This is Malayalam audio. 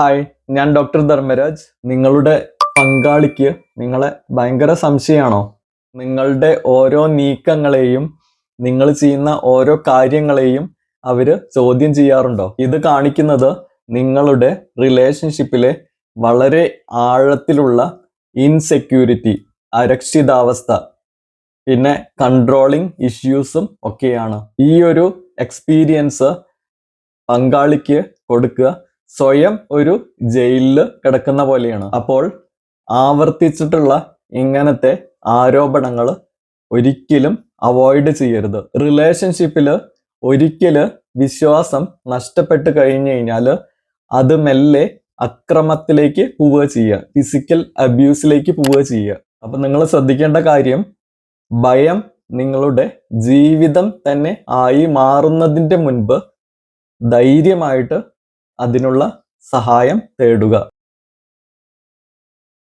ഹായ് ഞാൻ ഡോക്ടർ ധർമ്മരാജ്. നിങ്ങളുടെ പങ്കാളിക്ക് നിങ്ങളെ ഭയങ്കര സംശയമാണോ? നിങ്ങളുടെ ഓരോ നീക്കങ്ങളെയും നിങ്ങൾ ചെയ്യുന്ന ഓരോ കാര്യങ്ങളെയും അവർ ചോദ്യം ചെയ്യാറുണ്ടോ? ഇത് കാണിക്കുന്നത് നിങ്ങളുടെ റിലേഷൻഷിപ്പിലെ വളരെ ആഴത്തിലുള്ള ഇൻസെക്യൂരിറ്റി അരക്ഷിതാവസ്ഥ പിന്നെ കൺട്രോളിങ് ഇഷ്യൂസും ഒക്കെയാണ്. ഈ ഒരു എക്സ്പീരിയൻസ് പങ്കാളിക്ക് കൊടുക്കുക സ്വയം ഒരു ജയിലിൽ കിടക്കുന്ന പോലെയാണ്. അപ്പോൾ ആവർത്തിച്ചിട്ടുള്ള ഇങ്ങനത്തെ ആരോപണങ്ങൾ ഒരിക്കലും അവോയ്ഡ് ചെയ്യരുത്. റിലേഷൻഷിപ്പിൽ ഒരിക്കൽ വിശ്വാസം നഷ്ടപ്പെട്ട് കഴിഞ്ഞു കഴിഞ്ഞാൽ അത് മെല്ലെ അക്രമത്തിലേക്ക് പോവുക ചെയ്യുക. ഫിസിക്കൽ അബ്യൂസിലേക്ക് പോവുക ചെയ്യുക. അപ്പൊ നിങ്ങൾ ശ്രദ്ധിക്കേണ്ട കാര്യം ഭയം നിങ്ങളുടെ ജീവിതം തന്നെ ആയി മാറുന്നതിന്റെ മുൻപ് ധൈര്യമായിട്ട് അതിനുള്ള സഹായം തേടുക.